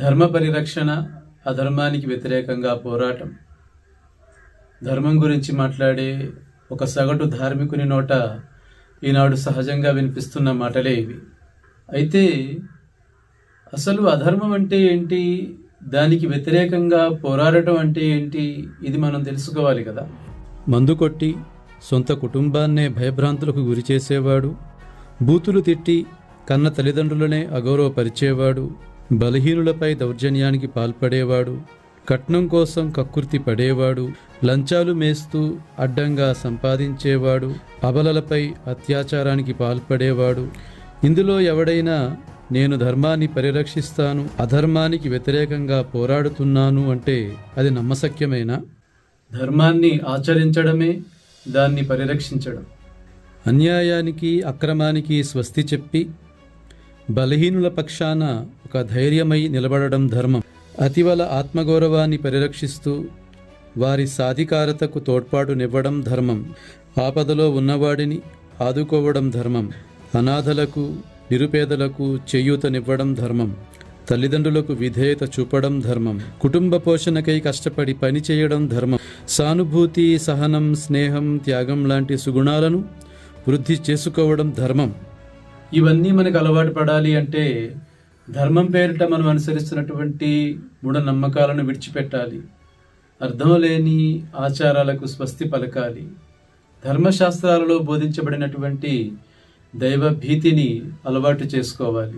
ధర్మ పరిరక్షణ అధర్మానికి వ్యతిరేకంగా పోరాటం. ధర్మం గురించి మాట్లాడే ఒక సగటు ధార్మికుని నోట ఈనాడు సహజంగా వినిపిస్తున్న మాటలే ఇవి. అయితే అసలు అధర్మం అంటే ఏంటి? దానికి వ్యతిరేకంగా పోరాడటం అంటే ఏంటి? ఇది మనం తెలుసుకోవాలి కదా. మందు కొట్టి సొంత కుటుంబాన్నే భయభ్రాంతులకు గురి చేసేవాడు బూతులు తిట్టి కన్న తల్లిదండ్రులనే అగౌరవపరిచేవాడు బలహీనులపై దౌర్జన్యానికి పాల్పడేవాడు కట్నం కోసం కక్కుర్తి పడేవాడు లంచాలు మేస్తూ అడ్డంగా సంపాదించేవాడు అబలలపై అత్యాచారానికి పాల్పడేవాడు. ఇందులో ఎవడైనా నేను ధర్మాన్ని పరిరక్షిస్తాను అధర్మానికి వ్యతిరేకంగా పోరాడుతున్నాను అంటే అది నమ్మశక్యమేనా? ధర్మాన్ని ఆచరించడమే దాన్ని పరిరక్షించడం. అన్యాయానికి అక్రమానికి స్వస్తి చెప్పి బలహీనుల పక్షాన ఒక ధైర్యమై నిలబడడం ధర్మం. అతివల ఆత్మగౌరవాన్ని పరిరక్షిస్తూ వారి సాధికారతకు తోడ్పాటునివ్వడం ధర్మం. ఆపదలో ఉన్నవాడిని ఆదుకోవడం ధర్మం. అనాథలకు నిరుపేదలకు చేయూతనివ్వడం ధర్మం. తల్లిదండ్రులకు విధేయత చూపడం ధర్మం. కుటుంబ పోషణకై కష్టపడి పని చేయడం ధర్మం. సానుభూతి సహనం స్నేహం త్యాగం లాంటి సుగుణాలను వృద్ధి చేసుకోవడం ధర్మం. ఇవన్నీ మనకు అలవాటు పడాలి అంటే ధర్మం పేరిట మనం అనుసరిస్తున్నటువంటి మూఢనమ్మకాలను విడిచిపెట్టాలి. అర్థం లేని ఆచారాలకు స్వస్తి పలకాలి. ధర్మశాస్త్రాలలో బోధించబడినటువంటి దైవ భీతిని అలవాటు చేసుకోవాలి.